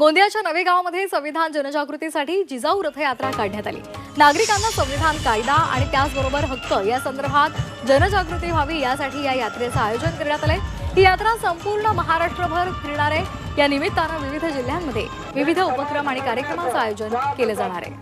गोंदियाच्या नवेगावमध्ये संविधान जनजागृतीसाठी जिजाऊ रथयात्रा काढण्यात आली. नागरिकांना संविधान कायदा आणि त्याचबरोबर हक्क या संदर्भात जनजागृती व्हावी यासाठी या यात्रेचं आयोजन करण्यात आलंय. ही यात्रा संपूर्ण महाराष्ट्रभर फिरणार आहे. या निमित्तानं विविध जिल्ह्यांमध्ये विविध उपक्रम आणि कार्यक्रमांचं आयोजन केलं जाणार आहे.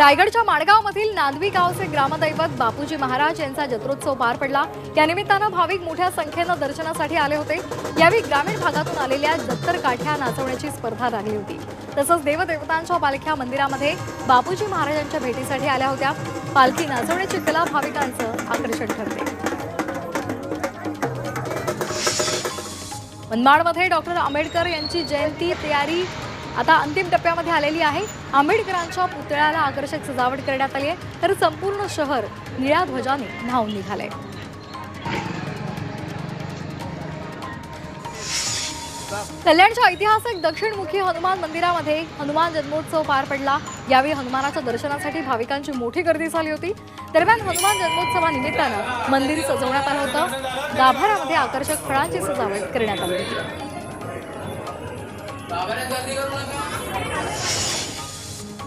रायगडच्या माणगावमधील नांदवी गावचे ग्रामदैवत बापूजी महाराज यांचा जत्रोत्सव पार पडला. त्यानिमित्तानं भाविक मोठ्या संख्येनं दर्शनासाठी आले होते. यावेळी ग्रामीण भागातून आलेल्या दत्तर काठ्या नाचवण्याची स्पर्धा लागली होती. तसंच देवदेवतांच्या पालख्या मंदिरामध्ये बापूजी महाराजांच्या भेटीसाठी आल्या होत्या. पालखी नाचवण्याची कला भाविकांचं आकर्षण ठरते. मनमाडमध्ये डॉक्टर आंबेडकर यांची जयंती तयारी आता अंतिम टप्प्यामध्ये आलेली आहे. आंबेडकरांच्या पुतळ्याला आकर्षक सजावट करण्यात आली आहे. तर संपूर्ण शहर निळ्या ध्वजाने न्हावून निघालंय. कल्याणच्या ऐतिहासिक दक्षिणमुखी हनुमान मंदिरामध्ये हनुमान जन्मोत्सव पार पडला. यावेळी हनुमानाच्या दर्शनासाठी भाविकांची मोठी गर्दी झाली होती. दरम्यान हनुमान जन्मोत्सवानिमित्तानं मंदिर सजवण्यात आलं होतं. गाभाऱ्यामध्ये आकर्षक फळांची सजावट करण्यात आली होती.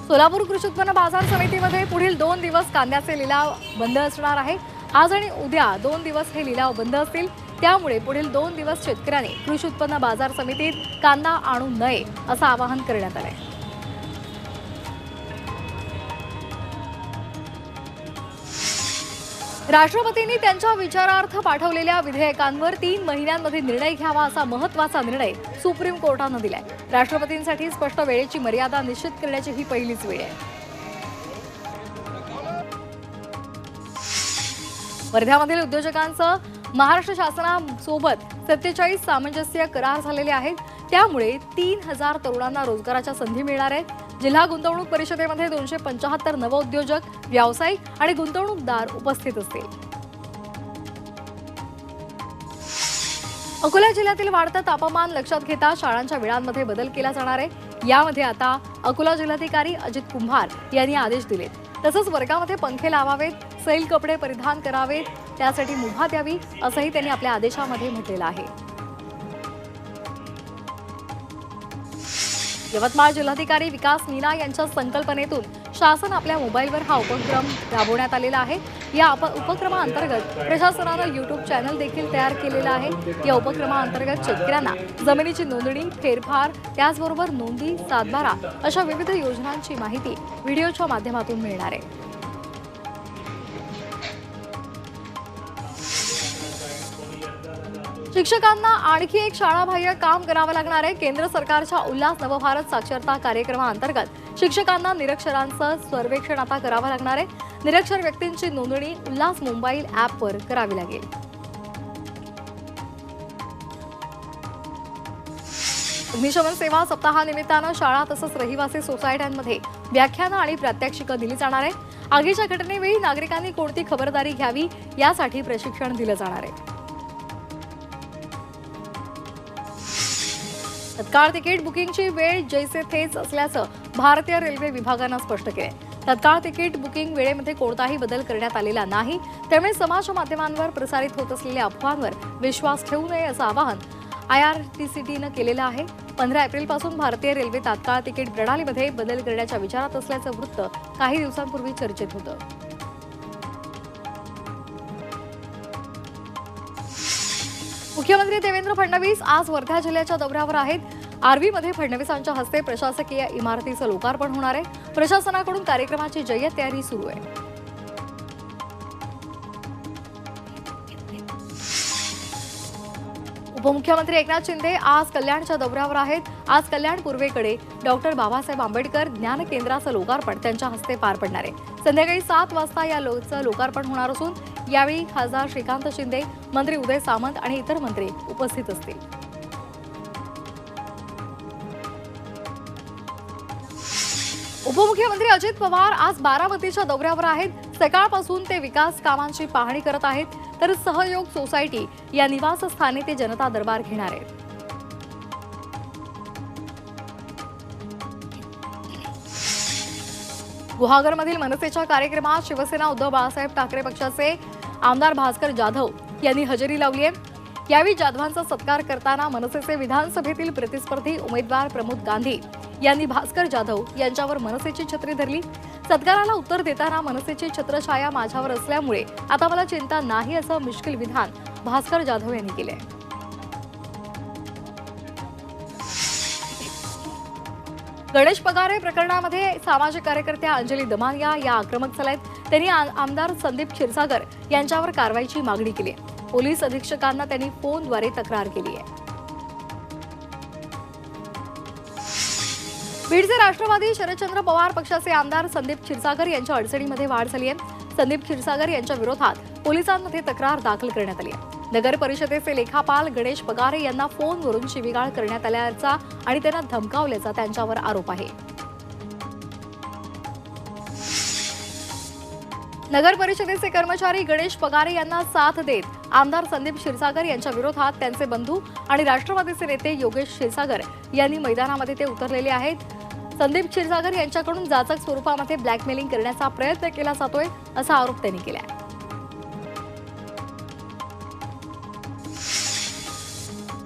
सोलापूर कृषी उत्पन्न बाजार समितीमध्ये पुढील दोन दिवस कांद्याचे लिलाव बंद असणार आहे. आज आणि उद्या दोन दिवस हे लिलाव बंद असतील. त्यामुळे पुढील दोन दिवस शेतकऱ्यांनी कृषी उत्पन्न बाजार समितीत कांदा आणू नये असं आवाहन करण्यात आलं आहे राष्ट्रपतींनी त्यांच्या विचारार्थ पाठवलेल्या विधेयकांवर तीन महिन्यांमध्ये निर्णय घ्यावा असा महत्त्वाचा निर्णय सुप्रीम कोर्टानं दिलाय. राष्ट्रपतींसाठी स्पष्ट वेळेची मर्यादा निश्चित करण्याची ही पहिलीच वेळ आहे. वर्ध्यामधील उद्योजकांचं महाराष्ट्र शासनासोबत सत्तेचाळीस सामंजस्य करार झालेले आहेत. त्यामुळे तीन हजार तरुणांना रोजगाराच्या संधी मिळणार आहेत. जिल्हा गुंतवणूक परिषदेमध्ये दोनशे पंचाहत्तर नवउद्योजक व्यावसायिक आणि गुंतवणूकदार उपस्थित असतील. अकोला जिल्ह्यातील वाढतं तापमान लक्षात घेता शाळांच्या वेळांमध्ये बदल केला जाणार आहे. यामध्ये आता अकोला जिल्हाधिकारी अजित कुंभार यांनी आदेश दिलेत. तसंच वर्गामध्ये पंखे लावावेत सैल कपडे परिधान करावेत त्यासाठी मुभा द्यावी असंही त्यांनी आपल्या आदेशामध्ये म्हटलेलं आहे. यवतमाळ जिल्हाधिकारी विकास मीना यांच्या संकल्पनेतून शासन आपल्या मोबाईलवर हा उपक्रम राबवण्यात आलेला आहे. या उपक्रमाअंतर्गत प्रशासनानं युट्यूब चॅनल देखील तयार केलेलं आहे. या उपक्रमाअंतर्गत शेतकऱ्यांना जमिनीची नोंदणी फेरफार त्याचबरोबर नोंदी सातबारा अशा विविध योजनांची माहिती व्हिडिओच्या माध्यमातून मिळणार आहे. शिक्षकांना आणखी एक शाळाबाह्य काम करावं लागणार आहे. केंद्र सरकारच्या उल्हास नवभारत साक्षरता कार्यक्रमाअंतर्गत शिक्षकांना निरक्षरांचं सर्वेक्षण आता करावं लागणार आहे. निरक्षर व्यक्तींची नोंदणी उल्हास मोबाईल ॲपवर करावी लागेल. अग्निशमन सेवा सप्ताहानिमित्तानं शाळा तसंच रहिवासी सोसायट्यांमध्ये व्याख्यानं आणि प्रात्यक्षिकं दिली जाणार आहे. आगीच्या घटनेवेळी नागरिकांनी कोणती खबरदारी घ्यावी यासाठी प्रशिक्षण दिलं जाणार आहे. तत्काळ तिकीट बुकिंगची वेळ जैसे थेच असल्याचं भारतीय रेल्वे विभागानं स्पष्ट केलंय. तत्काळ तिकीट बुकिंग वेळेमध्ये कोणताही बदल करण्यात आलेला नाही. त्यामुळे समाज माध्यमांवर प्रसारित होत असलेल्या अफवांवर विश्वास ठेवू नये असं आवाहन आय आर टी सी टीनं केलेलं आहे. पंधरा एप्रिलपासून भारतीय रेल्वे तात्काळ तिकीट प्रणालीमध्ये बदल करण्याच्या विचारात असल्याचं वृत्त काही दिवसांपूर्वी चर्चेत होतं. मुख्यमंत्री देवेंद्र फडणवीस आज वर्धा जिल्ह्याच्या दौऱ्यावर आहेत. आर्वीमध्ये फडणवीसांच्या हस्ते प्रशासकीय इमारतीचं लोकार्पण होणार आहे. प्रशासनाकडून कार्यक्रमाची जय्यत तयारी सुरू आहे. उपमुख्यमंत्री एकनाथ शिंदे आज कल्याणच्या दौऱ्यावर आहेत. आज कल्याण पूर्वेकडे डॉक्टर बाबासाहेब आंबेडकर ज्ञान केंद्राचं लोकार्पण त्यांच्या हस्ते पार पडणार आहे. संध्याकाळी सात वाजता या लोचं लोकार्पण होणार असून यावेळी खासदार श्रीकांत शिंदे मंत्री उदय सामंत आणि इतर मंत्री उपस्थित असतील. उपमुख्यमंत्री अजित पवार आज बारामतीच्या दौऱ्यावर आहेत. सकाळपासून ते विकास कामांची पाहणी करत आहेत. तर सहयोग सोसायटी या निवासस्थानी ते जनता दरबार घेणार आहेत. गुहागरमधील मनसेच्या कार्यक्रमात शिवसेना उद्धव बाळासाहेब ठाकरे पक्षाचे आमदार भास्कर जाधव यांनी हजेरी लावली आहे. यावेळी जाधवांचा सत्कार करताना मनसेचे विधानसभेतील प्रतिस्पर्धी उमेदवार प्रमोद गांधी यांनी भास्कर जाधव यांच्यावर मनसेची छत्री धरली. सत्काराला उत्तर देताना मनसेची छत्रछाया माझ्यावर असल्यामुळे आता मला चिंता नाही असं मिश्किल विधान भास्कर जाधव यांनी केले गणेश पगारे प्रकरणामध्ये सामाजिक कार्यकर्त्या अंजली दमानिया या आक्रमक झाल्या आहेत त्यांनी आमदार संदीप क्षीरसागर यांच्यावर कारवाईची मागणी केली आहे. पोलीस अधीक्षकांना त्यांनी फोनद्वारे तक्रार केली आहे. बीडचे राष्ट्रवादी शरदचंद्र पवार पक्षाचे आमदार संदीप क्षीरसागर यांच्या अडचणीमध्ये वाढ झाली आहे. संदीप क्षीरसागर यांच्या विरोधात पोलिसांमध्ये तक्रार दाखल करण्यात आली आहे. नगर परिषदेचे लेखापाल गणेश पगारे यांना फोनवरून शिवीगाळ करण्यात आल्याचा आणि त्यांना धमकावल्याचा त्यांच्यावर आरोप आहे. नगर परिषदेचे कर्मचारी गणेश पगारे यांना साथ देत आमदार संदीप क्षीरसागर यांच्या विरोधात त्यांचे बंधू आणि राष्ट्रवादीचे नेते योगेश क्षीरसागर यांनी मैदानामध्ये ते उतरलेले आहेत. संदीप क्षीरसागर यांच्याकडून जाचक स्वरूपामध्ये ब्लॅकमेलिंग करण्याचा प्रयत्न केला जातोय असा आरोप त्यांनी केला आहे.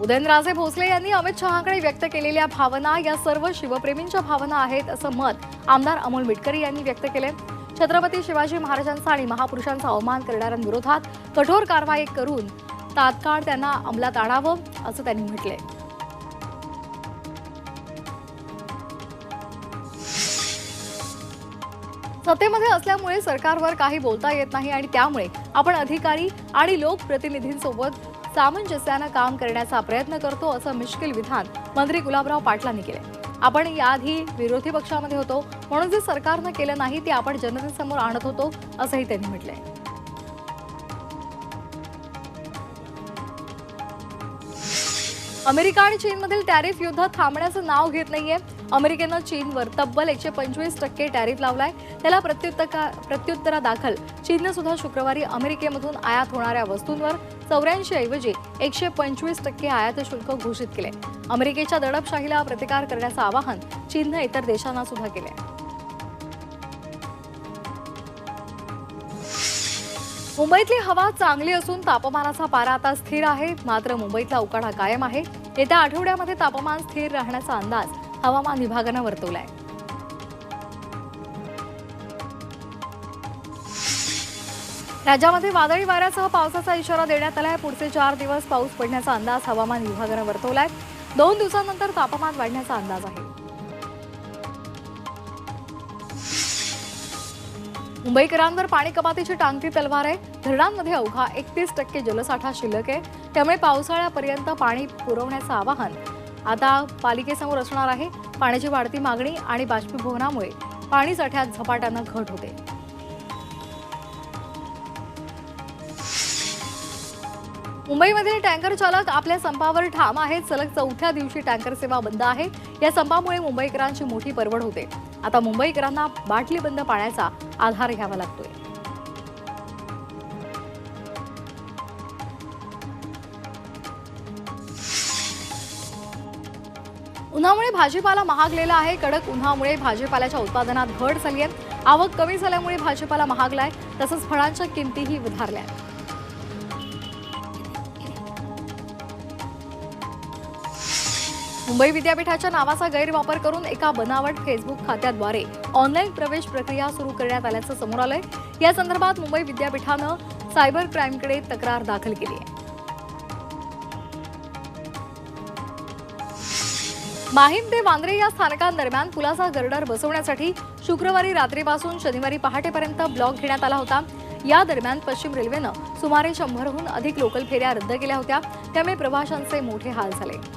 उदयनराजे भोसले यांनी अमित शहाकडे व्यक्त केलेल्या भावना या सर्व शिवप्रेमींच्या भावना आहेत असं मत आमदार अमोल मिटकरी यांनी व्यक्त केलं छत्रपती शिवाजी महाराजांचा आणि महापुरुषांचा अवमान करणाऱ्यांविरोधात कठोर कारवाई करून तात्काळ त्यांना अंमलात आणावं असं त्यांनी म्हटलंय. सत्तेमध्ये असल्यामुळे सरकारवर काही बोलता येत नाही आणि त्यामुळे आपण अधिकारी आणि लोकप्रतिनिधींसोबत सामंजस्यानं काम करण्याचा प्रयत्न करतो असं मिश्किल विधान मंत्री गुलाबराव पाटलांनी केले आपण याआधी विरोधी पक्षामध्ये होतो म्हणून जे सरकारनं केलं नाही ते आपण जनतेसमोर आणत होतो असंही त्यांनी म्हटलंय. अमेरिका आणि चीनमधील टॅरिफ युद्ध थांबण्याचं नाव घेत नाहीये. अमेरिकेनं चीनवर तब्बल एकशे पंचवीस टक्के टॅरिफ लावलाय. त्याला प्रत्युत्तर प्रत्युत्तरादाखल. चीननं सुद्धा शुक्रवारी अमेरिकेमधून आयात होणाऱ्या वस्तूंवर चौऱ्याऐंशी ऐवजी एकशे पंचवीस टक्के आयात शुल्क घोषित केले. अमेरिकेच्या दडपशाहीला प्रतिकार करण्याचं आवाहन चीननं इतर देशांना सुद्धा केले मुंबईतली हवा चांगली असून तापमानाचा पारा आता स्थिर आहे. मात्र मुंबईतला उकाडा कायम आहे. येत्या आठवड्यामध्ये तापमान स्थिर राहण्याचा अंदाज हवामान विभागानं वर्तवलाय. राज्यामध्ये वादळी वाऱ्यासह पावसाचा इशारा देण्यात आला आहे. पुढचे चार दिवस पाऊस पडण्याचा अंदाज हवामान विभागानं वर्तवलाय. दोन दिवसांनंतर तापमान वाढण्याचा अंदाज आहे. मुंबईकरांवर पाणी कपातीची टांगती तलवार आहे. धरणांमध्ये अवघा एकतीस टक्के जलसाठा शिल्लक आहे. त्यामुळे पावसाळ्यापर्यंत पाणी पुरवण्याचं आवाहन आता पालिकेसमोर असणार आहे. पाण्याची वाढती मागणी आणि बाष्पीभवनामुळे पाणी साठ्यात झपाट्यानं घट होते. मुंबईमधील टँकर चालक आपल्या संपावर ठाम आहेत. सलग चौथ्या दिवशी टँकर सेवा बंद आहे. या संपामुळे मुंबईकरांची मोठी परवड होते. आता मुंबईकरांना बाटली बंद पाण्याचा आधार घ्यावा लागतोय. उन्हामुळे भाजीपाला महागलेला आहे. कडक उन्हामुळे भाजीपाल्याच्या उत्पादनात घट झाली आहे. आवक कमी झाल्यामुळे भाजीपाला महागलाय. तसंच फळांच्या किमतीही वधारल्या आहेत. मुंबई विद्यापीठाच्या नावाचा गैरवापर करून एका बनावट फेसबुक खात्याद्वारे ऑनलाईन प्रवेश प्रक्रिया सुरू करण्यात आल्याचं समोर आलंय. या संदर्भात मुंबई विद्यापीठानं सायबर क्राईमकडे तक्रार दाखल केली आहे. माहीम ते वांद्रे या स्थानकांदरम्यान पुलाचा गर्डर बसवण्यासाठी शुक्रवारी रात्रीपासून शनिवारी पहाटेपर्यंत ब्लॉक घेण्यात आला होता. या दरम्यान पश्चिम रेल्वेनं सुमारे शंभरहून अधिक लोकल फेऱ्या रद्द केल्या होत्या. त्यामुळे प्रवाशांचे मोठे हाल झाले.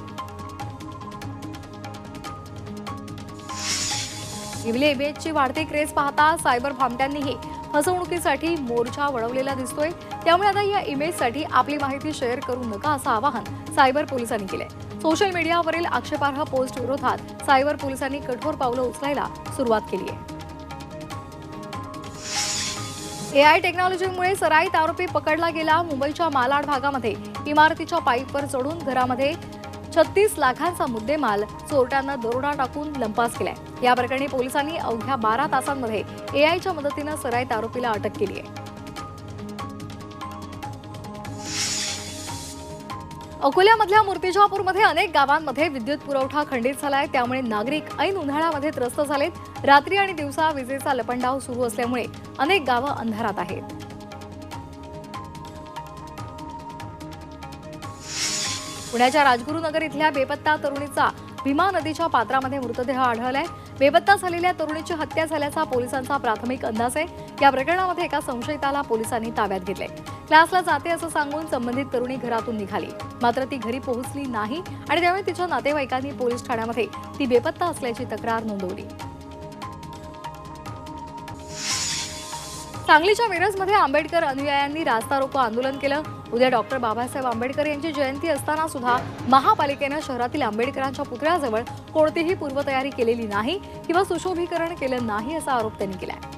इवले इमेजची वाढती क्रेज पाहता सायबर भामट्यांनीही फसवणुकीसाठी मोर्चा वळवलेला दिसतोय. त्यामुळे आता या इमेजसाठी आपली माहिती शेअर करू नका असं आवाहन सायबर पोलिसांनी केलंय. सोशल मीडियावरील आक्षेपार्ह पोस्ट विरोधात सायबर पोलिसांनी कठोर पावलं उचलायला सुरुवात केली आहे. एआय टेक्नॉलॉजीमुळे सराईत आरोपी पकडला गेला मुंबईच्या मालाड भागामध्ये. इमारतीच्या पाईपवर चढून घरामध्ये छत्तीस लाखांचा मुद्देमाल चोरट्यानं दरोडा टाकून लंपास केलाय. या प्रकरणी पोलिसांनी अवघ्या बारा तासांमध्ये एआयच्या मदतीनं सराईत आरोपीला अटक केली आहे. अकोल्यामधल्या मूर्तिजापूरमध्ये अनेक गावांमध्ये विद्युत पुरवठा खंडित झालाय. त्यामुळे नागरिक ऐन उन्हाळ्यामध्ये त्रस्त झालेत. रात्री आणि दिवसा विजेचा लपंडाव सुरू असल्यामुळे अनेक गावं अंधारात आहेत. पुण्याच्या राजगुरुनगर इथल्या बेपत्ता तरुणीचा भीमा नदीच्या पात्रामध्ये मृतदेह आढळलाय. बेपत्ता झालेल्या तरुणीची हत्या झाल्याचा पोलिसांचा प्राथमिक अंदाज आहे. या प्रकरणामध्ये एका संशयिताला पोलिसांनी ताब्यात घेतले क्लासला जाते असं सांगून संबंधित तरुणी घरातून निघाली. मात्र ती घरी पोहोचली नाही आणि त्यामुळे तिच्या नातेवाईकांनी पोलीस ठाण्यामध्ये ती बेपत्ता असल्याची तक्रार नोंदवली. सांगलीच्या मिरजमध्ये आंबेडकर अनुयायांनी रास्ता रोको आंदोलन केलं. उद्या डॉक्टर बाबासाहेब आंबेडकर यांची जयंती असताना सुद्धा महापालिकेनं शहरातील आंबेडकरांच्या पुतळ्याजवळ कोणतीही पूर्वतयारी केलेली नाही किंवा सुशोभीकरण केलं नाही असा आरोप त्यांनी केलाय.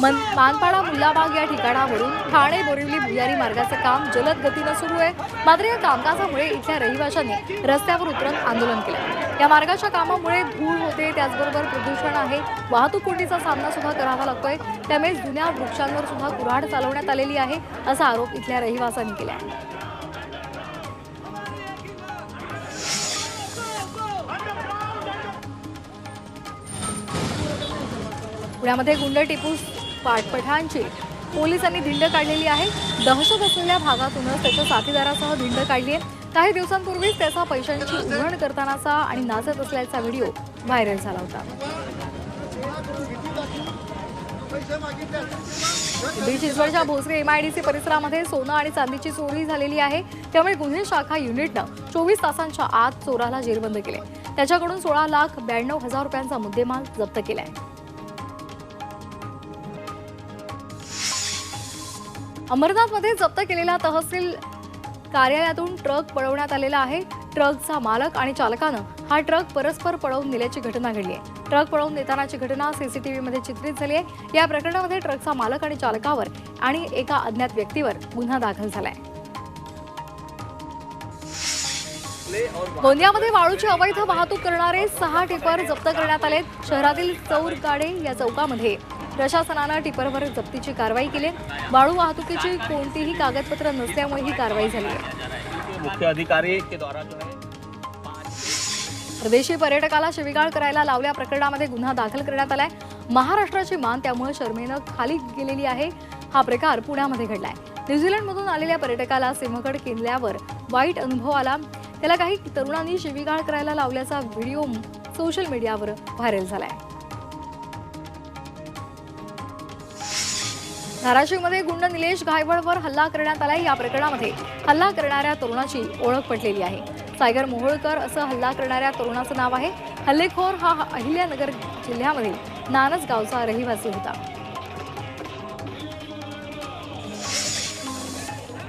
मन मानपाडा मुल्लाबाग या ठिकाणावरून ठाणे बोरिवली भुयारी मार्गाचं काम जलद गतीनं सुरू आहे. मात्र या कामकाजामुळे इथल्या रहिवाशांनी रस्त्यावर उतरून आंदोलन केलं. या मार्गाच्या कामामुळे धूळ होते त्याचबरोबर प्रदूषण आहे. वाहतूक कोंडीचा सामना सुद्धा करावा लागतोय. त्यामुळे जुन्या वृक्षांवर सुद्धा कुऱ्हाड चालवण्यात आलेली आहे असा आरोप इथल्या रहिवाशांनी केला आहे पुण्यामध्ये गुंड टिपू पाठपठांची पोलिसांनी धिंड काढलेली आहे. दहशत असलेल्या भागातूनच त्याच्या साथीदारासह धिंड काढली आहे. काही दिवसांपूर्वीच त्याचा पैशांची उधळण करतानाचा आणि नाचत असल्याचा व्हिडिओ व्हायरल झाला होता. बीड चिंचवडच्या भोसरी एमआयडीसी परिसरामध्ये सोनं आणि चांदीची चोरी झालेली आहे. त्यामुळे गुन्हे शाखा युनिटनं चोवीस तासांच्या आत चोराला जेरबंद केले. त्याच्याकडून सोळा लाख ब्याण्णव हजार रुपयांचा मुद्देमाल जप्त केलाय. अमरनाथमध्ये जप्त केलेला तहसील कार्यालयातून ट्रक पळवण्यात आलेला आहे. ट्रकचा मालक आणि चालकानं हा ट्रक परस्पर पळवून नेल्याची घटना घडली आहे. ट्रक पळवून नेतानाची घटना सीसीटीव्हीमध्ये चित्रित झाली आहे. या प्रकरणामध्ये ट्रकचा मालक आणि चालकावर आणि एका अज्ञात व्यक्तीवर गुन्हा दाखल झालाय. गोंदियामध्ये वाळूची अवैध वाहतूक करणारे सहा टिपर जप्त करण्यात आले शहरातील चौरगाडे या चौकामध्ये प्रशासनानं टिपरवर जप्तीची कारवाई केली. वाळू वाहतुकीची कोणतीही कागदपत्र नसल्यामुळे ही कारवाई झाली. आहे मुख्य अधिकारी परदेशी पर्यटकाला शिवीगाळ करायला लावल्या प्रकरणामध्ये गुन्हा दाखल करण्यात आलाय. महाराष्ट्राची मान त्यामुळे शर्मेनं खाली गेलेली आहे. हा प्रकार पुण्यामध्ये घडलाय. न्यूझीलंडमधून आलेल्या पर्यटकाला सिंहगड किल्ल्यावर वाईट अनुभव आला. त्याला काही तरुणांनी शिवीगाळ करायला लावल्याचा व्हिडिओ सोशल मीडियावर व्हायरल झालाय. धाराशिवमध्ये गुंड निलेश घायवळवर हल्ला करण्यात आलाय या प्रकरणामध्ये. हल्ला करणाऱ्या तरुणाची ओळख पटलेली आहे. सायगर मोहोळकर असं हल्ला करणाऱ्या तरुणाचं नाव आहे. हल्लेखोर हा अहिल्यानगर जिल्ह्यामधील नानस गावचा रहिवासी होता.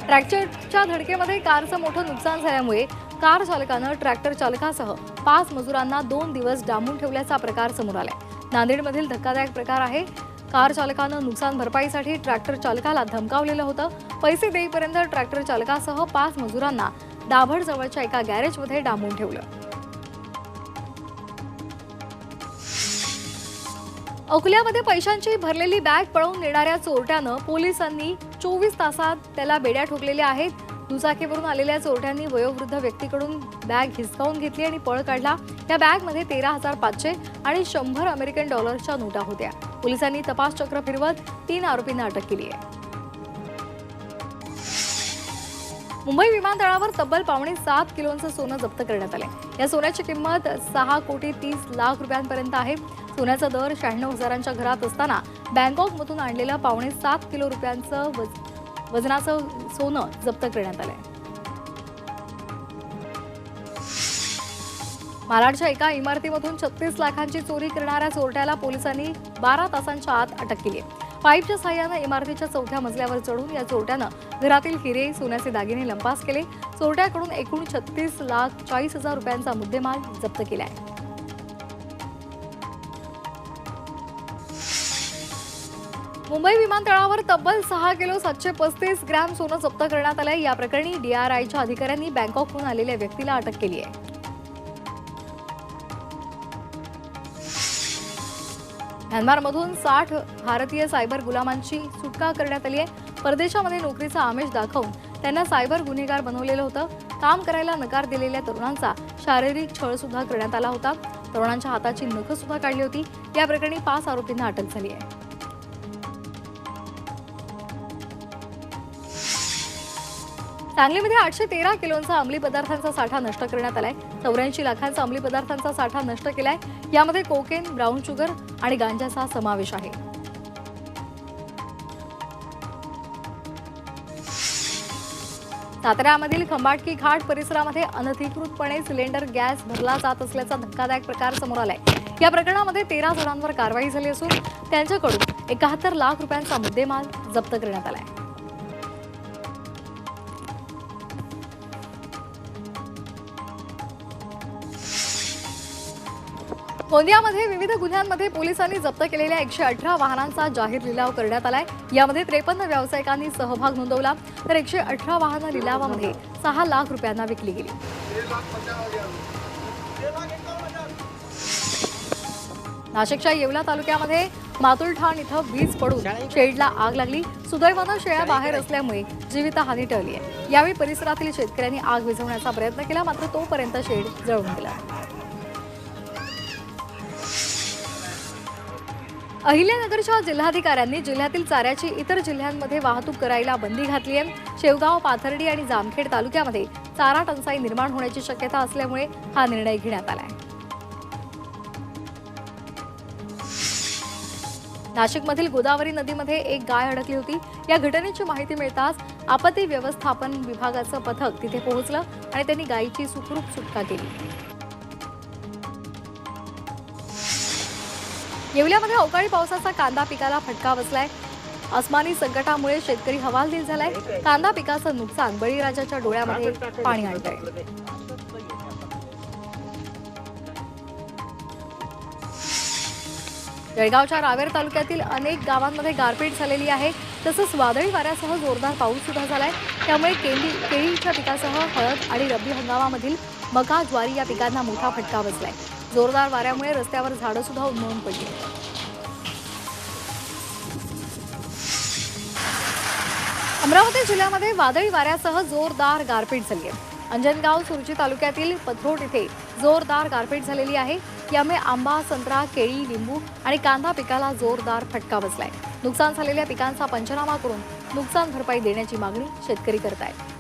ट्रॅक्टरच्या धडकेमध्ये कारचं मोठं नुकसान झाल्यामुळे कार चालकानं ट्रॅक्टर चालकासह पाच मजुरांना दोन दिवस डांबून ठेवल्याचा प्रकार समोर आलाय. नांदेडमधील धक्कादायक प्रकार आहे. कार चालकानं नुकसान भरपाईसाठी ट्रॅक्टर चालकाला धमकावलेलं होतं. पैसे देईपर्यंत ट्रॅक्टर चालकासह पाच मजुरांना दाभड जवळच्या एका गॅरेजमध्ये डांबून ठेवलं. अकोल्यामध्ये पैशांची भरलेली बॅग पळवून नेणाऱ्या चोरट्यानं पोलिसांनी चोवीस तासात त्याला बेड्या ठोकलेल्या आहेत. दुचाकीवरून आलेल्या चोरट्यांनी वयोवृद्ध व्यक्तीकडून बॅग हिसकावून घेतली आणि पळ काढला. या बॅगमध्ये तेरा हजार पाचशे आणि शंभर अमेरिकन डॉलरच्या नोटा होत्या. पोलिसांनी तपास चक्र फिरवत तीन आरोपींना अटक केली आहे. मुंबई विमानतळावर तब्बल पावणे सात किलोचं सोनं जप्त करण्यात आलं या सोन्याची किंमत सहा कोटी तीस लाख रुपयांपर्यंत आहे. सोन्याचा दर शहाण्णव हजारांच्या घरात असताना बँकॉकमधून आणलेलं पावणे सात किलो रुपयांचं वजनाचं सोनं जप्त करण्यात आलंय. मालाडच्या एका इमारतीमधून छत्तीस लाखांची चोरी करणाऱ्या चोरट्याला पोलिसांनी बारा तासांच्या आत अटक केली आहे. पाईपच्या सहाय्यानं इमारतीच्या चौथ्या मजल्यावर चढून या चोरट्यानं घरातील हिरे सोन्याचे दागिने लंपास केले. चोरट्याकडून एकूण छत्तीस लाख चाळीस हजार रुपयांचा मुद्देमाल जप्त केला आहे. मुंबई विमानतळावर तब्बल सहा किलो सातशे पस्तीस ग्रॅम सोनं जप्त करण्यात आलंय. या प्रकरणी डीआरआयच्या अधिकाऱ्यांनी बँकॉकहून आलेल्या व्यक्तीला अटक केली आहे. म्यानमारमधून साठ भारतीय सायबर गुलामांची सुटका करण्यात आली आहे. परदेशामध्ये नोकरीचा आमिष दाखवून त्यांना सायबर गुन्हेगार बनवलेलं होतं. काम करायला नकार दिलेल्या तरुणांचा शारीरिक छळ सुद्धा करण्यात आला होता. तरुणांच्या हाताची नखं सुद्धा काढली होती. या प्रकरणी पाच आरोपींना अटक झाली आहे. सांगलीमध्ये आठशे तेरा किलोंचा अंमली पदार्थांचा साठा नष्ट करण्यात आलाय. चौऱ्याऐंशी लाखांचा अंमली पदार्थांचा साठा नष्ट केलाय. यामध्ये कोकेन ब्राऊन शुगर आणि गांजाचा समावेश आहे. साताऱ्यामधील खंबाटकी घाट परिसरामध्ये अनधिकृतपणे सिलेंडर गॅस भरला जात असल्याचा धक्कादायक प्रकार समोर आलाय. या प्रकरणामध्ये तेरा जणांवर कारवाई झाली असून त्यांच्याकडून एकाहत्तर लाख रुपयांचा मुद्देमाल जप्त करण्यात आलाय. गोंदियामध्ये विविध गुन्ह्यांमध्ये पोलिसांनी जप्त केलेल्या एकशे अठरा वाहनांचा जाहीर लिलाव करण्यात आलाय. यामध्ये त्रेपन्न व्यावसायिकांनी सहभाग नोंदवला तर एकशे अठरा वाहनं लिलावामध्ये सहा लाख रुपयांना विकली गेली. नाशिकच्या येवला तालुक्यामध्ये मातुलठाण इथं वीज पडून शेडला आग लागली. सुदैवानं शेळ्या बाहेर असल्यामुळे जीवितहानी टळली आहे. यावेळी परिसरातील शेतकऱ्यांनी आग विझवण्याचा प्रयत्न केला मात्र तोपर्यंत शेड जळून गेला. अहिल्यानगरच्या जिल्हाधिकाऱ्यांनी जिल्ह्यातील चाऱ्याची इतर जिल्ह्यांमध्ये वाहतूक करायला बंदी घातली आहे. शेवगाव पाथर्डी आणि जामखेड तालुक्यामध्ये चारा टंचाई निर्माण होण्याची शक्यता असल्यामुळे हा निर्णय घेण्यात आला आहे. नाशिकमधील गोदावरी नदीमध्ये एक गाय अडकली होती. या घटनेची माहिती मिळताच आपत्ती व्यवस्थापन विभागाचं पथक तिथे पोहोचलं आणि त्यांनी गायीची सुखरूप सुटका केली. येवल्यामध्ये अवकाळी पावसाचा कांदा पिकाला फटका बसलाय. अस्मानी संकटामुळे शेतकरी हवालदिल झालाय. कांदा पिकाचं नुकसान बळीराजाच्या डोळ्यामध्ये पाणी आणतंय. जळगावच्या रावेर तालुक्यातील अनेक गावांमध्ये गारपीट झालेली आहे. तसंच वादळी वाऱ्यासह जोरदार पाऊस सुद्धा झालाय. त्यामुळे केळी केळीच्या पिकासह हळद आणि रब्बी हंगामामधील मका ज्वारी या पिकांना मोठा फटका बसलाय. जोरदार वाऱ्यामुळे रस्त्यावर झाडं सुद्धा उन्मळून पडली. अमरावती जिल्ह्यामध्ये वादळी वाऱ्यासह जोरदार गारपीट झाली आहे. अंजनगाव सुरजी तालुक्यातील पथरोट इथे जोरदार गारपीट झालेली आहे. यामुळे आंबा संत्रा केळी लिंबू आणि कांदा पिकाला जोरदार फटका बसलाय. नुकसान झालेल्या पिकांचा पंचनामा करून नुकसान भरपाई देण्याची मागणी शेतकरी करत आहेत